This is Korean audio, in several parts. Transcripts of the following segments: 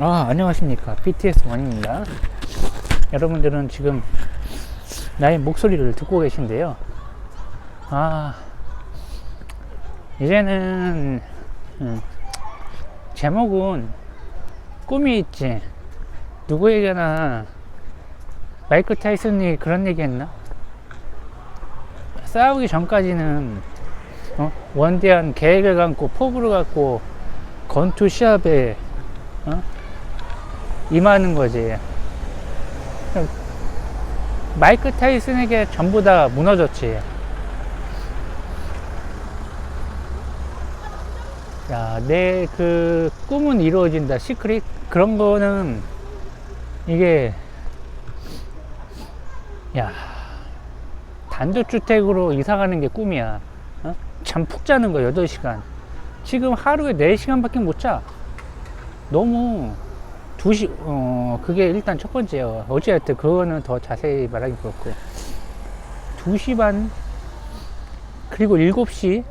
아, 안녕하십니까. BTS 원입니다. 여러분들은 지금 나의 목소리를 듣고 계신데요. 아, 이제는, 음, 제목은 꿈이 있지. 누구에게나 마이크 타이슨이 그런 얘기 했나? 싸우기 전까지는 어? 원대한 계획을 갖고 포부를 갖고 건투 시합에 어? 임하는 거지. 마이크 타이슨에게 전부 다 무너졌지. 야, 내 그 꿈은 이루어진다. 시크릿 그런 거는 이게 야 단독주택으로 이사 가는 게 꿈이야. 어? 잠푹 자는 거 8시간. 지금 하루에 4시간밖에 못 자. 너무 2시, 어, 그게 일단 첫 번째요. 어찌됐든 그거는 더 자세히 말하기 그렇고. 2시 반, 그리고 7시,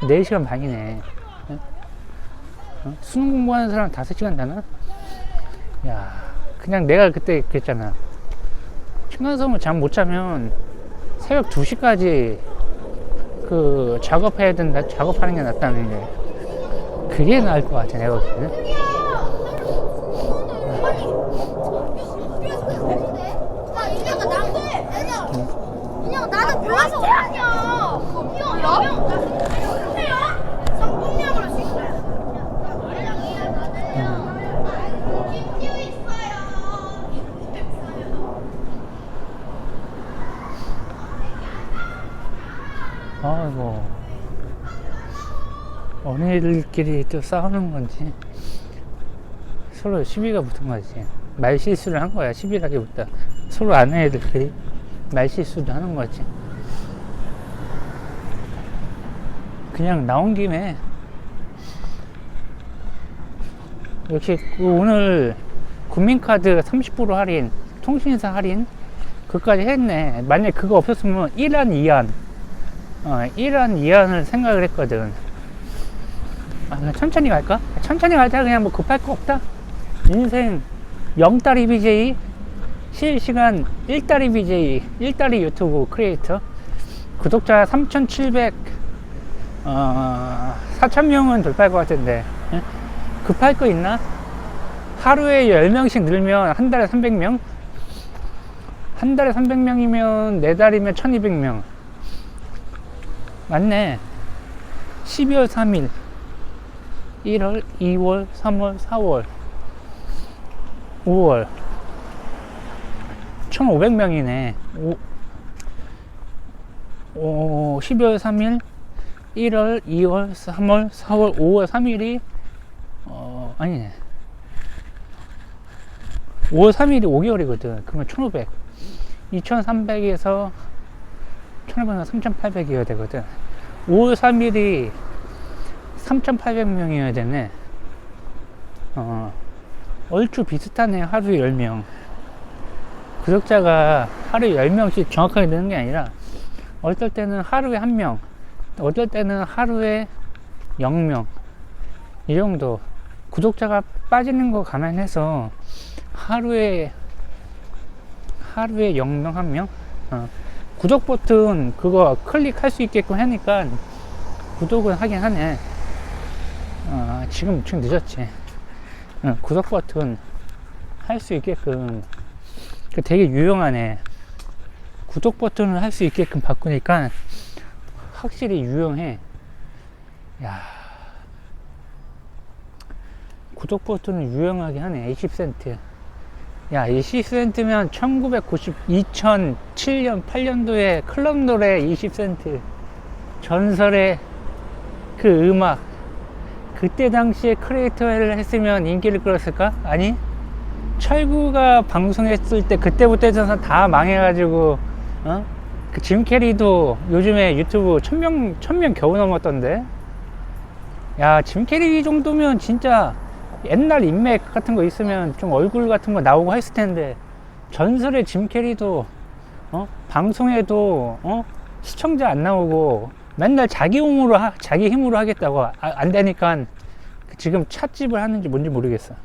4시간 반이네. 어? 어? 수능 공부하는 사람 5시간 자나? 야, 그냥 내가 그때 그랬잖아. 층간소음을 잠 못 자면 새벽 2시까지 그 작업해야 된다, 작업하는 게 낫다는 게. 그게 나을 것 같아, 내가 볼때는. 아, 인형아 나도 인형 나는 배워서 아니야. 인형 성공력으로 아이고. 어린이들끼리 또 싸우는 건지 서로 시비가 붙은 거지. 말 실수를 한 거야. 시비라기보다 서로 아는 애들끼리 말 실수를 하는 거지. 그냥 나온 김에 역시 그 오늘 국민카드 30% 할인, 통신사 할인 그까지 했네. 만약 그거 없었으면 1안 2안 어, 1안 2안을 생각을 했거든. 아, 그냥 천천히 갈까? 천천히 가자. 그냥 뭐 급할 거 없다. 인생 0달이 BJ, 실시간 1달이 BJ, 1달이 유튜브 크리에이터, 구독자 3,700, 어, 4,000명은 돌파할 것 같은데, 예? 급할 거 있나? 하루에 10명씩 늘면 한 달에 300명? 한 달에 300명이면 네 달이면 1200명. 맞네. 12월 3일, 1월, 2월, 3월, 4월, 5월. 1,500명이네. 오, 오, 12월 3일, 1월, 2월, 3월, 4월, 5월 3일이, 어, 아니네. 5월 3일이 5개월이거든. 그러면 1,500. 2,300에서 1,500에서 3,800이어야 되거든. 5월 3일이 3,800명이어야 되네. 어, 얼추 비슷하네. 하루에 10명. 구독자가 하루에 10명씩 정확하게 되는 게 아니라, 어떨 때는 하루에 1명, 어떨 때는 하루에 0명. 이 정도. 구독자가 빠지는 거 감안해서 하루에, 하루에 0명, 1명? 어. 구독 버튼 그거 클릭할 수 있게끔 하니까 구독은 하긴 하네. 어, 지금 좀 늦었지. 어, 구독 버튼 할 수 있게끔 그 되게 유용하네. 구독 버튼을 할 수 있게끔 바꾸니까 확실히 유용해. 야. 구독 버튼은 유용하게 하네. 20센트. 야, 20센트면 1990, 2007년, 8년도에 클럽 노래 20센트. 전설의 그 음악. 그때 당시에 크리에이터를 했으면 인기를 끌었을까? 아니? 철구가 방송했을 때 그때부터 해서 다 망해가지고, 어? 그 짐 캐리도 요즘에 유튜브 천명, 천명 겨우 넘었던데? 야, 짐 캐리 정도면 진짜 옛날 인맥 같은 거 있으면 좀 얼굴 같은 거 나오고 했을 텐데 전설의 짐 캐리도 어? 방송에도 어? 시청자 안 나오고 맨날 자기 힘으로 하, 자기 힘으로 하겠다고 아, 안 되니까 그 지금 찻집을 하는지 뭔지 모르겠어.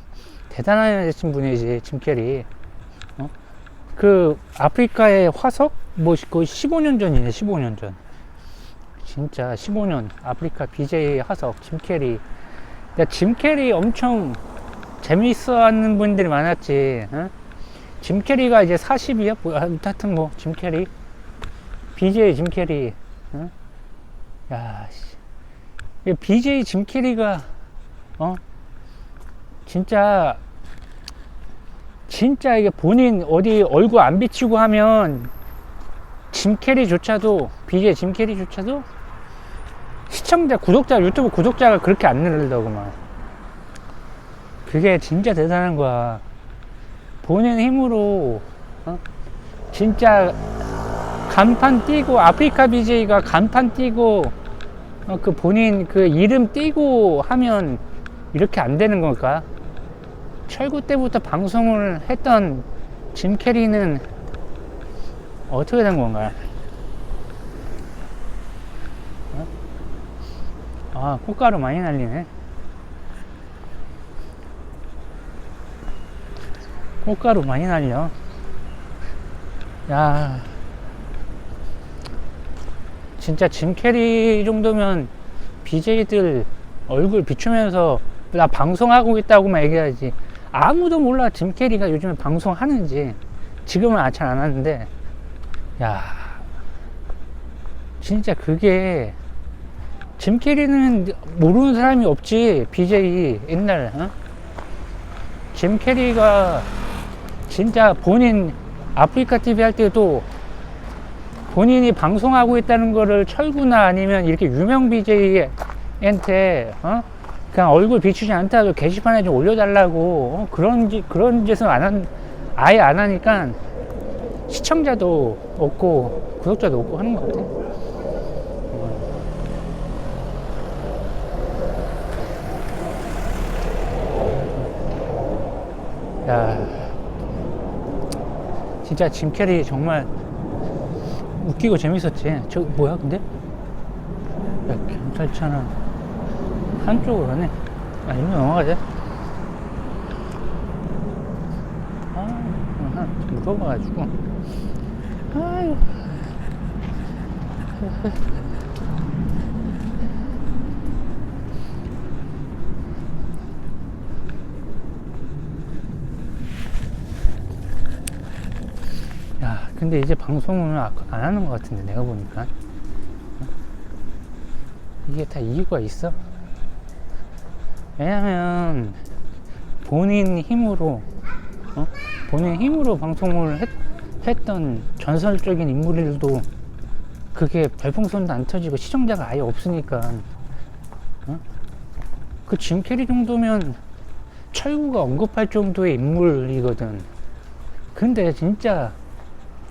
대단하신 분이지, 짐 캐리. 어? 그, 아프리카의 화석? 뭐, 거의 15년 전이네, 15년 전. 진짜 15년. 아프리카 BJ 화석, 짐 캐리. 야, 짐 캐리 엄청 재미있어 하는 분들이 많았지. 어? 짐 캐리가 이제 40이야? 뭐, 아, 하여튼 뭐, 짐 캐리. BJ 짐 캐리. 어? 야, 씨. 이 BJ 짐 캐리가, 어? 진짜, 진짜 이게 본인 어디 얼굴 안 비치고 하면, 짐 캐리조차도, BJ 짐 캐리조차도, 시청자, 구독자, 유튜브 구독자가 그렇게 안 늘더구만. 그게 진짜 대단한 거야. 본인 힘으로, 어? 진짜, 간판 띄고 아프리카 BJ가 간판 띄고 어, 그 본인 그 이름 띄고 하면 이렇게 안 되는 걸까? 철구 때부터 방송을 했던 짐 캐리는 어떻게 된 건가? 어? 아, 꽃가루 많이 날리네. 꽃가루 많이 날려. 야. 진짜 짐 캐리 정도면 BJ들 얼굴 비추면서 나 방송하고 있다고만 얘기하지. 아무도 몰라 짐 캐리가 요즘에 방송하는지. 지금은 잘 안 하는데. 야. 진짜 그게 짐 캐리는 모르는 사람이 없지 BJ. 옛날 어? 짐 캐리가 진짜 본인 아프리카 TV 할 때도 본인이 방송하고 있다는 거를 철구나 아니면 이렇게 유명 BJ한테 어? 그냥 얼굴 비추지 않다고 게시판에 좀 올려달라고 어? 그런 짓 그런 짓은 안 한, 아예 안 하니까 시청자도 없고 구독자도 없고 하는 것 같아. 야, 진짜 짐 캐리 정말 웃기고 재밌었지. 저 뭐야 근데? 야, 경찰차는 한쪽으로 하네. 아 이거 넘어가자. 아, 아 무거워가지고. 아유. 야, 근데 이제 방송을 아- 안 하는 것 같은데, 내가 보니까. 어? 이게 다 이유가 있어? 왜냐면, 본인 힘으로, 어? 본인 힘으로 방송을 했, 했던 전설적인 인물들도 그게 별풍선도 안 터지고 시청자가 아예 없으니까. 어? 그 짐 캐리 정도면 철구가 언급할 정도의 인물이거든. 근데 진짜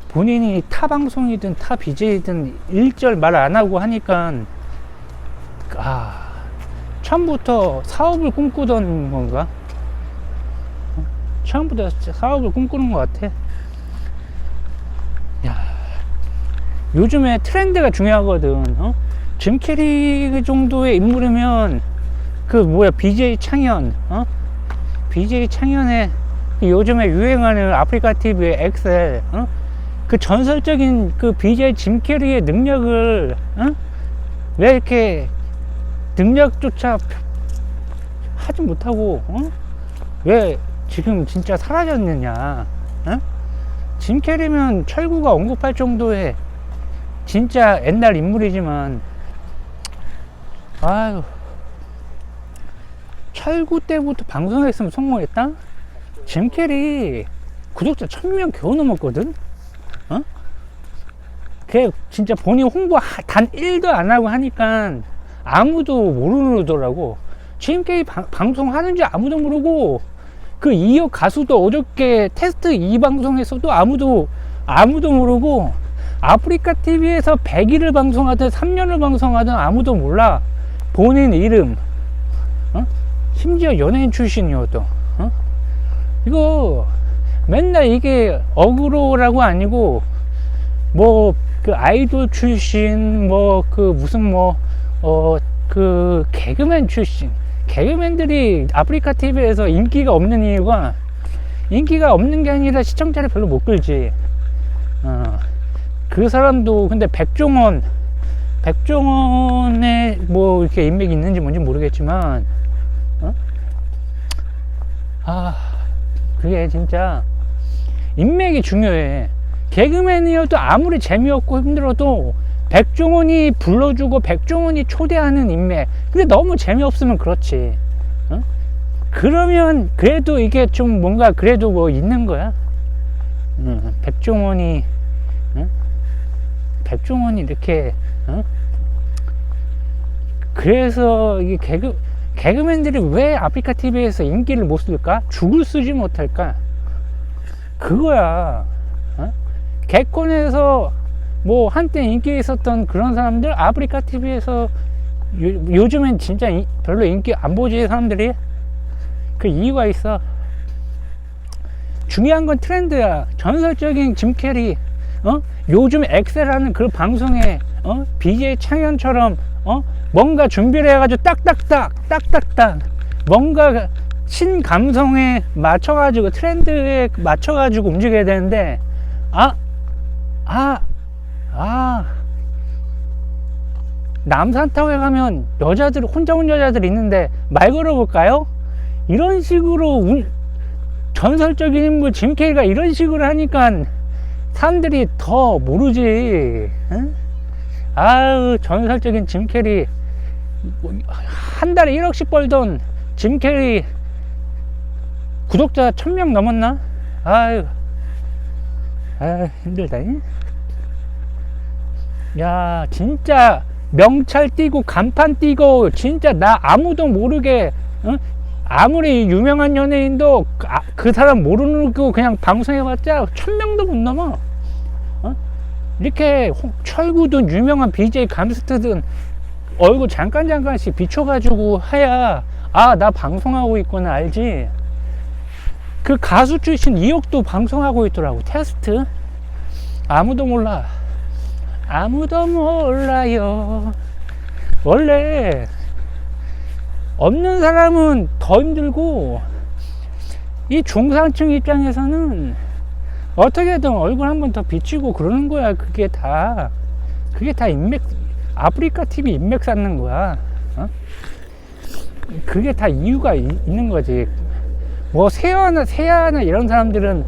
본인이 타 방송이든 타 BJ든 일절 말 안 하고 하니까 아 처음부터 사업을 꿈꾸던 건가? 어? 처음부터 사업을 꿈꾸는 것 같아. 야 요즘에 트렌드가 중요하거든. 어? 짐 캐리 정도의 인물이면 그 뭐야 BJ 창현, 어? BJ 창현의 요즘에 유행하는 아프리카 TV의 엑셀, 어? 그 전설적인 그 BJ 짐 캐리의 능력을 어? 왜 이렇게 능력조차 하지 못하고 어? 왜 지금 진짜 사라졌느냐 어? 짐 캐리면 철구가 언급할 정도의 진짜 옛날 인물이지만 아유 철구 때부터 방송했으면 성공했다? 짐 캐리 구독자 천명 겨우 넘었거든? 어? 걔 진짜 본인 홍보 하- 단 1도 안 하고 하니까 아무도 모르더라고. 짐 캐리 방, 방송 하는지 아무도 모르고 그 이어 가수도 어저께 테스트 이 방송에서도 아무도 아무도 모르고 아프리카 TV에서 100일을 방송하든 3년을 방송하든 아무도 몰라. 본인 이름. 어? 심지어 연예인 출신이어도. 어? 이거 맨날 이게 어그로라고 아니고 뭐 그 아이돌 출신 뭐 그 무슨 뭐 어 그 개그맨 출신 개그맨들이 아프리카 TV에서 인기가 없는 이유가 인기가 없는 게 아니라 시청자를 별로 못 끌지. 어, 그 사람도 근데 백종원 백종원의 뭐 이렇게 인맥이 있는지 뭔지 모르겠지만 어? 아 그게 진짜 인맥이 중요해 개그맨이어도 아무리 재미없고 힘들어도 백종원이 불러주고 백종원이 초대하는 인맥 근데 너무 재미없으면 그렇지 어? 그러면 그래도 이게 좀 뭔가 그래도 뭐 있는 거야 응, 백종원이 응? 백종원이 이렇게 어? 그래서 이 개그 개그맨들이 왜 아프리카 TV에서 인기를 못 쓸까? 죽을 쓰지 못할까? 그거야. 어? 개콘에서 뭐 한때 인기 있었던 그런 사람들 아프리카 TV에서 요, 즘엔 진짜 이- 별로 인기 안 보지 사람들이 그 이유가 있어. 중요한 건 트렌드야. 전설적인 짐 캐리, 어? 요즘 엑셀하는 그 방송에, 어? BJ 창현처럼, 어? 뭔가 준비를 해가지고 딱딱딱, 딱딱딱, 뭔가 신감성에 맞춰가지고, 트렌드에 맞춰가지고 움직여야 되는데, 아, 아, 아. 남산타워에 가면 여자들, 혼자 온 여자들 있는데 말 걸어볼까요? 이런 식으로 운- 전설적인 인물 짐 캐리가 이런 식으로 하니까 사람들이 더 모르지. 응? 아유 전설적인 짐 캐리 뭐한 달에 1억씩 벌던 짐 캐리 구독자 1000명 넘었나? 아유 아 힘들다. 잉? 야 진짜 명찰 띄고 간판 띄고 진짜 나 아무도 모르게 응? 아무리 유명한 연예인도 그, 아- 그 사람 모르는 거 그냥 방송해봤자 천 명도 못 넘어. 어? 이렇게 홍- 철구든 유명한 BJ 감스트든 얼굴 잠깐 잠깐씩 비춰가지고 해야 아 나 방송하고 있구나 알지. 그 가수 출신 이혁도 방송하고 있더라고 테스트. 아무도 몰라. 아무도 몰라요. 원래 없는 사람은 더 힘들고 이 중상층 입장에서는 어떻게든 얼굴 한 번 더 비치고 그러는 거야 그게 다 그게 다 인맥 아프리카 TV 인맥 쌓는 거야 어? 그게 다 이유가 이- 있는 거지 뭐 세아나 세아나 이런 사람들은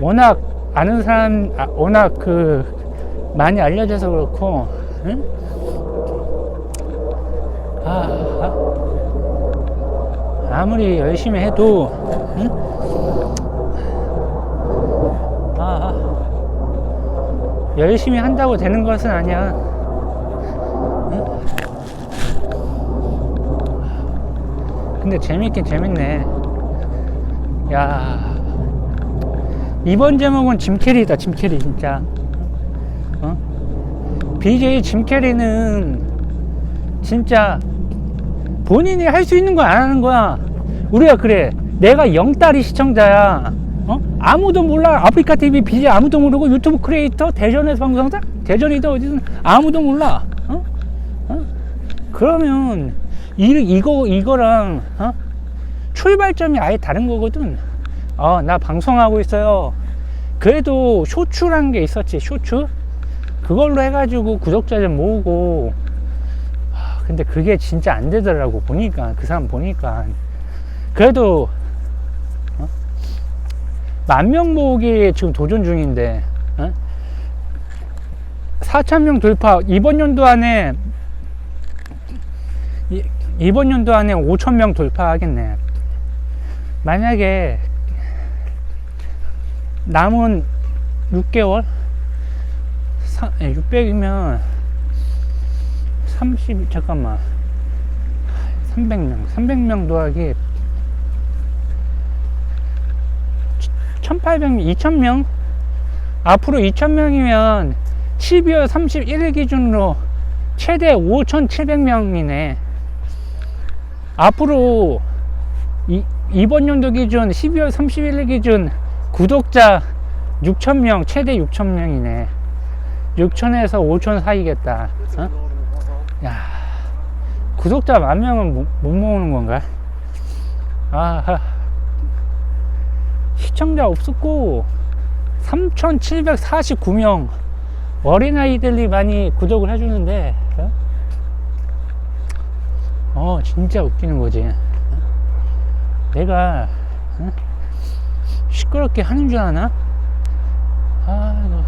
워낙 아는 사람 아, 워낙 그 많이 알려져서 그렇고 응? 아, 아 무리 열심히 해도 응? 아, 열심히 한다고 되는 것은 아니야. 응? 근데 재밌긴 재밌네. 야, 이번 제목은 짐 캐리다, 짐 캐리 진짜. 어? BJ 짐 캐리는 진짜 본인이 할 수 있는 거 안 하는 거야. 우리가 그래. 내가 영달이 시청자야. 어? 아무도 몰라. 아프리카 TV BJ 아무도 모르고 유튜브 크리에이터 대전에서 방송자 대전이든 어디든 아무도 몰라. 어? 어? 그러면 이, 이거 이거랑 어? 출발점이 아예 다른 거거든. 어, 나 방송하고 있어요. 그래도 쇼츠란 게 있었지. 쇼츠. 그걸로 해가지고 구독자 좀 모으고 아, 근데 그게 진짜 안 되더라고 보니까 그 사람 보니까 그래도 어? 만명 모으기 지금 도전 중인데 어? 4천 명 돌파 이번 연도 안에 이, 이번 연도 안에 5천 명 돌파하겠네 만약에 남은 6개월? 600이면 30 잠깐만. 300명. 300명 더하기 1800명 2000명? 앞으로 2000명이면 12월 31일 기준으로 최대 5700명이네. 앞으로 이, 이번 연도 기준 12월 31일 기준 구독자 6000명 최대 6000명이네 6천에서 5천 사이겠다 어? 야 구독자 만 명은 못, 못 모으는 건가? 아, 시청자 없었고 3,749명 어린아이들이 많이 구독을 해주는데 어? 어 진짜 웃기는 거지 내가 어? 시끄럽게 하는 줄 아나? 아그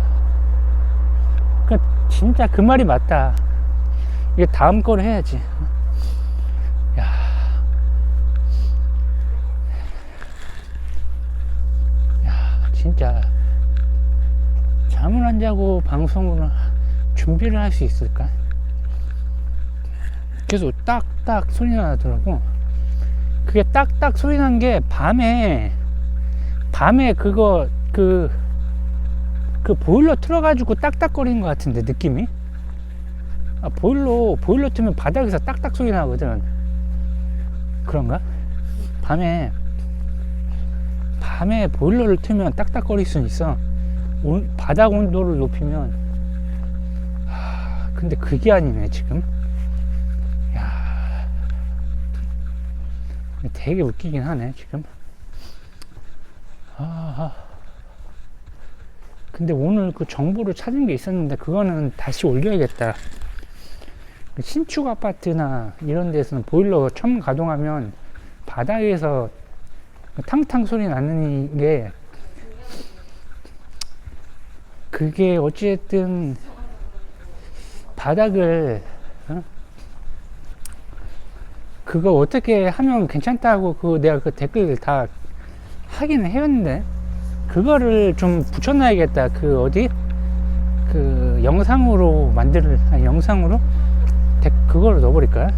진짜 그 말이 맞다 이게 다음 거를 해야지 야 야, 진짜 잠을 안 자고 방송을 준비를 할 수 있을까? 계속 딱딱 소리 나더라고. 그게 딱딱 소리 난 게 밤에 밤에 그거 그그 보일러 틀어가지고 딱딱거리는 것 같은데 느낌이? 아, 보일러 보일러 틀면 바닥에서 딱딱 소리 나거든. 그런가? 밤에 밤에 보일러를 틀면 딱딱거릴 수 있어. 온- 바닥 온도를 높이면 하, 근데 그게 아니네 지금. 되게 웃기긴 하네 지금. 아, 아. 근데 오늘 그 정보를 찾은 게 있었는데 그거는 다시 올려야겠다. 그 신축 아파트나 이런 데서는 보일러 처음 가동하면 바닥에서 탕탕 소리 나는 게 그게 어찌됐든 바닥을 어? 그거 어떻게 하면 괜찮다고 그 내가 그 댓글 다 하기는 해왔는데 그거를 좀 붙여놔야겠다. 그 어디? 그 영상으로 만들 아니 영상으로? 댓 그거를 넣어버릴까?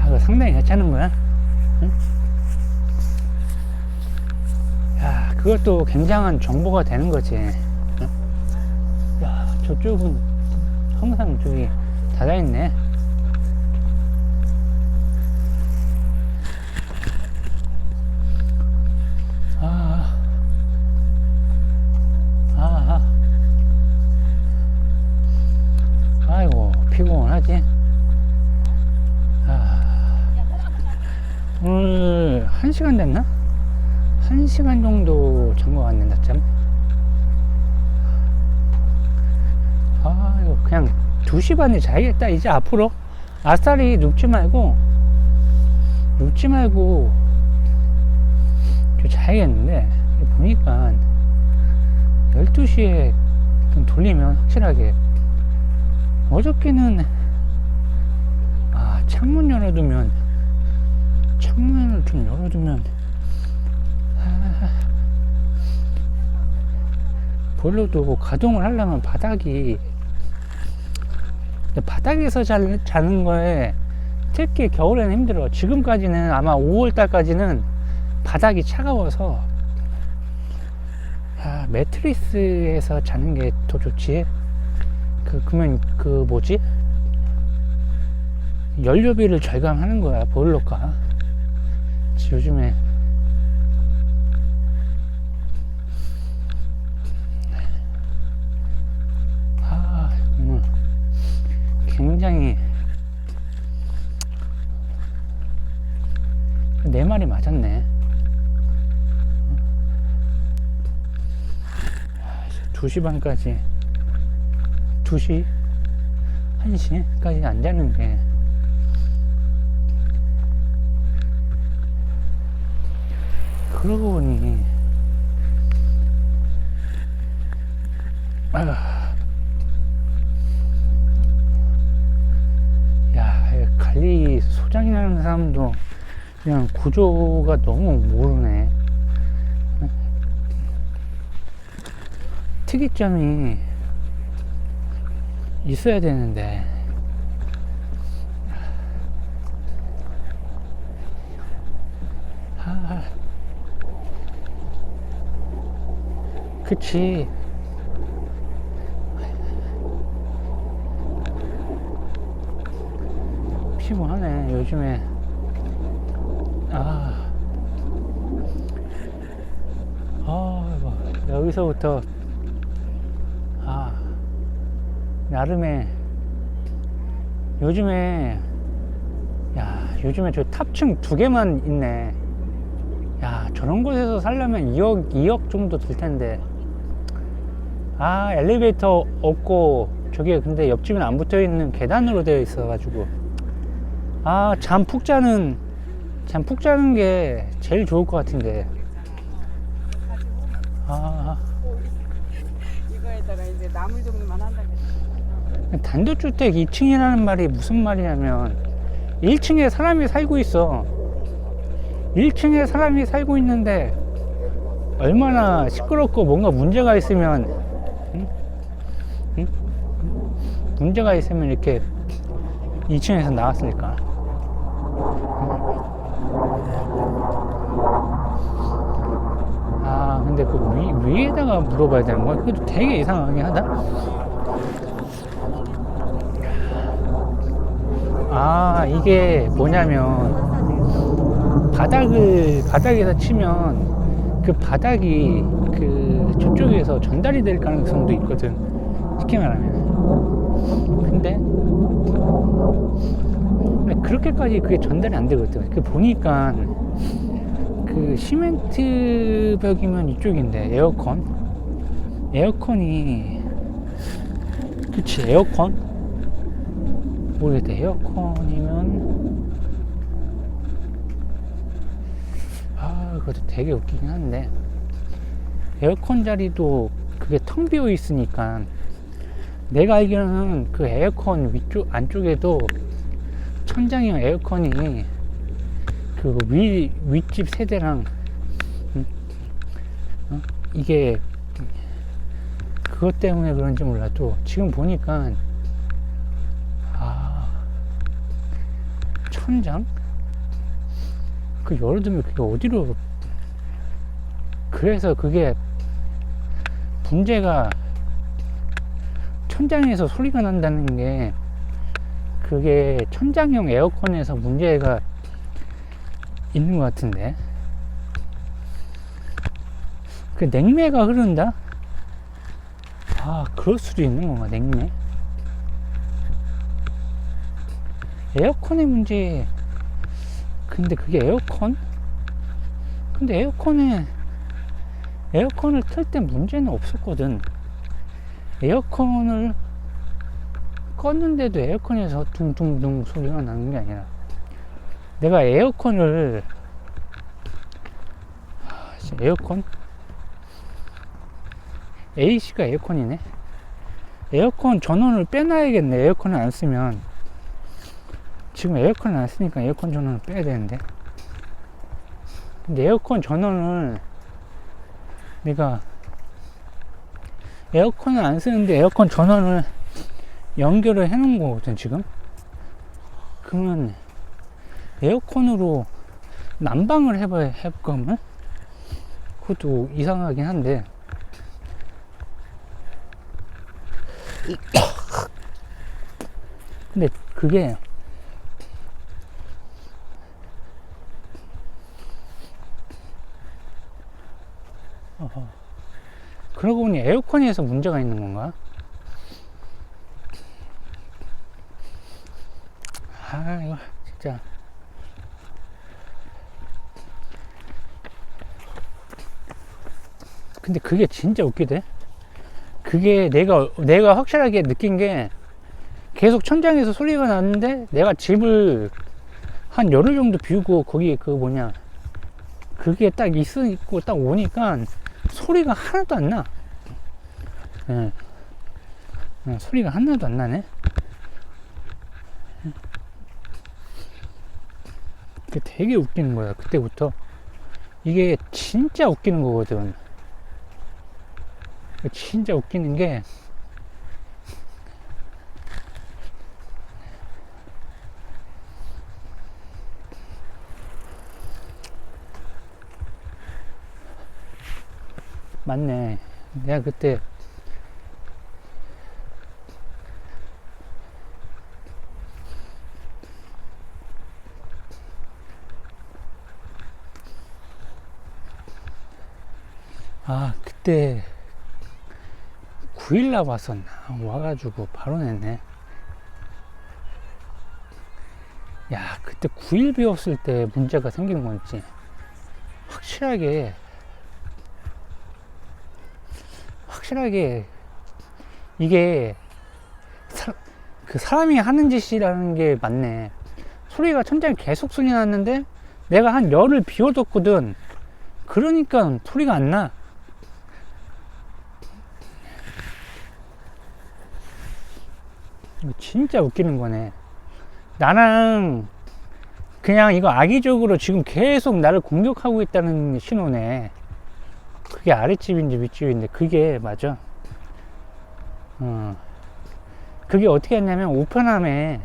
아 상당히 괜찮은 거야. 응? 야 그것도 굉장한 정보가 되는 거지. 응? 야 저쪽은 항상 저기 닫아있네 1시간 됐나? 1시간 정도 잔 것 같는데, 참. 아 이거 그냥 2시 반에 자야겠다 이제 앞으로 아싸리 눕지 말고 눕지 말고 좀 자야겠는데 보니까 12시에 좀 돌리면 확실하게 어저께는 아 창문 열어두면 창문을 좀 열어두면 아, 보일러도 가동을 하려면 바닥이 바닥에서 자, 자는 거에 특히 겨울에는 힘들어 지금까지는 아마 5월 달까지는 바닥이 차가워서 아, 매트리스에서 자는 게 더 좋지. 그 그러면 그 뭐지? 연료비를 절감하는 거야 보일러가. 요즘에 아 정말 굉장히 내 말이 맞았네. 2시 반까지 2시 1시까지 안 자는 게 그러고 보니 아, 야 관리 소장이라는 사람도 그냥 구조가 너무 모르네. 특이점이 있어야 되는데 아, 그치. 피곤하네 요즘에. 아. 아, 여기서부터. 아, 나름의. 요즘에. 야 요즘에 저 탑층 두 개만 있네. 야, 저런 곳에서 살려면 2억, 2억 정도 들 텐데. 아, 엘리베이터 없고, 저게 근데 옆집은 안 붙어 있는 계단으로 되어 있어가지고. 아, 잠 푹 자는, 잠 푹 자는 게 제일 좋을 것 같은데. 아, 이거에다가 이제 나물 정도만 한다. 단독주택 2층이라는 말이 무슨 말이냐면 1층에 사람이 살고 있어 1층에 사람이 살고 있는데 얼마나 시끄럽고 뭔가 문제가 있으면 응? 응? 문제가 있으면 이렇게 2층에서 나왔으니까. 아 근데 그 위, 위에다가 물어봐야 되는 거야? 그것도 되게 이상하긴 하다. 아 이게 뭐냐면 바닥을 바닥에서 치면 그 바닥이 그 저쪽에서 전달이 될 가능성도 있거든. 쉽게 말하면 근데? 그렇게까지 그게 전달이 안 되거든. 그 보니까 그 시멘트 벽이면 이쪽인데 에어컨? 에어컨이 그치 에어컨? 모르겠다. 에어컨이면 아 그것도 되게 웃기긴 한데. 에어컨 자리도 그게 텅 비어 있으니까 내가 알기로는 그 에어컨 위쪽 안쪽에도 천장형 에어컨이 그 위 윗집 세대랑 음, 어? 이게 그것 때문에 그런지 몰라도 지금 보니까 아, 천장? 그 열어두면 그게 어디로. 그래서 그게 문제가 천장에서 소리가 난다는 게 그게 천장형 에어컨에서 문제가 있는 것 같은데. 그 냉매가 흐른다? 아, 그럴 수도 있는 건가, 냉매? 에어컨의 문제 근데 그게 에어컨? 근데 에어컨에 에어컨을 틀 때 문제는 없었거든 에어컨을 껐는데도 에어컨에서 둥둥둥 소리가 나는 게 아니라 내가 에어컨을 하, 진짜 에어컨? AC가 에어컨이네. 에어컨 전원을 빼놔야겠네. 에어컨을 안 쓰면. 지금 에어컨을 안 쓰니까 에어컨 전원을 빼야 되는데. 근데 에어컨 전원을 내가 에어컨을 안 쓰는데 에어컨 전원을 연결을 해 놓은 거거든 지금. 그러면 에어컨으로 난방을 해봐야 할 거면 그것도 이상하긴 한데. 근데 그게 그러고 보니 에어컨에서 문제가 있는 건가? 아, 이거 진짜. 근데 그게 진짜 웃기대. 그게 내가, 내가 확실하게 느낀 게 계속 천장에서 소리가 나는데 내가 집을 한 열흘 정도 비우고 거기 그 뭐냐. 그게 딱 있고 딱 오니까 소리가 하나도 안 나. 예. 예, 소리가 하나도 안 나네. 그게 되게 웃기는 거야, 그때부터. 이게 진짜 웃기는 거거든. 진짜 웃기는 게, 맞네. 내가 그때 아 그때 9일날 왔었나 와가지고 바로 냈네 야 그때 그때 9일 비웠을 때 문제가 생기는 건지 확실하게 확실하게 이게 사, 그 사람이 하는 짓이라는 게 맞네. 소리가 천장에 계속 소리 났는데 내가 한 열을 비워뒀거든. 그러니까 소리가 안나. 이거 진짜 웃기는 거네. 나랑 그냥 이거 악의적으로 지금 계속 나를 공격하고 있다는 신호네. 그게 아랫집인지 윗집인데 그게 맞아. 어. 그게 어떻게 했냐면 우편함에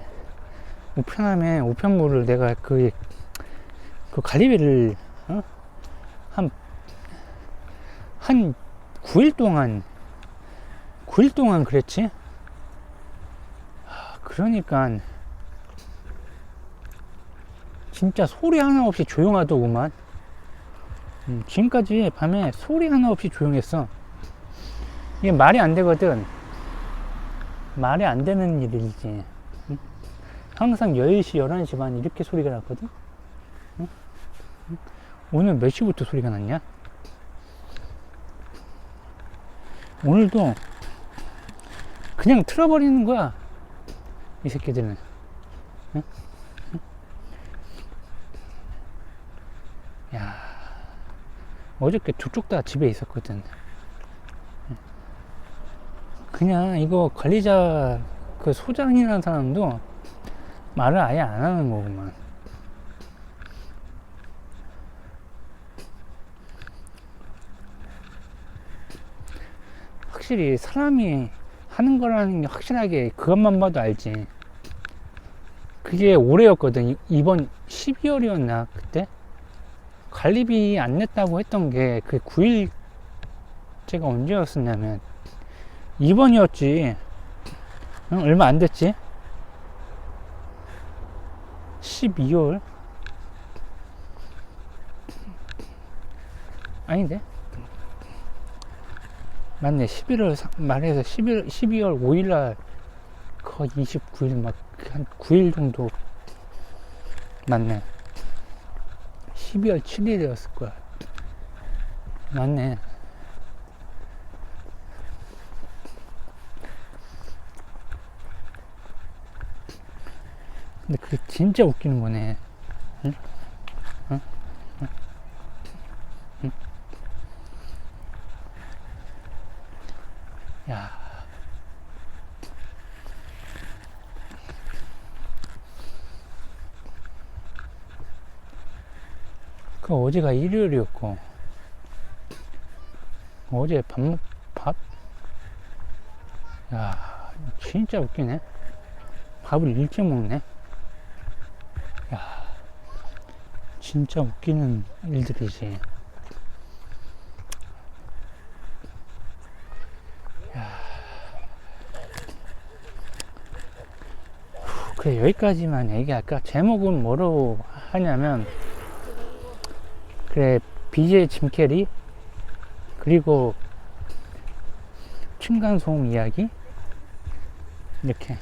우편함에 우편물을 내가 그, 그 갈리비를 어? 한, 한 9일 동안 9일 동안 그랬지? 아, 그러니까 진짜 소리 하나 없이 조용하더구만. 음, 지금까지 밤에 소리 하나 없이 조용했어. 이게 말이 안 되거든. 말이 안 되는 일이지. 응? 항상 10시, 11시 반 이렇게 소리가 났거든? 오늘 몇 시부터 소리가 났냐? 오늘도 그냥 틀어버리는 거야. 이 새끼들은. 응? 어저께 두 쪽 다 집에 있었거든. 그냥 이거 관리자 그 소장이라는 사람도 말을 아예 안 하는 거구만. 확실히 사람이 하는 거라는 게 확실하게 그것만 봐도 알지. 그게 올해였거든. 이- 이번 12월이었나 그때 관리비 안 냈다고 했던 게 그 9일째가 언제였었냐면 이번이었지. 응, 얼마 안 됐지? 12월. 아닌데? 맞네. 11월 말해서 11, 12월 5일날 거의 29일 막 한 9일 정도 맞네 12월 7일이었을 거야. 맞네. 근데 그게 진짜 웃기는 거네. 응? 응? 응? 응? 야. 그 어제가 일요일이었고 어제 밥, 먹- 밥? 야 진짜 웃기네. 밥을 일찍 먹네. 야 진짜 웃기는 일들이지. 여기까지만 얘기할까? 제목은 뭐로 하냐면 그래 BJ 짐 캐리 그리고 층간소음 이야기? 이렇게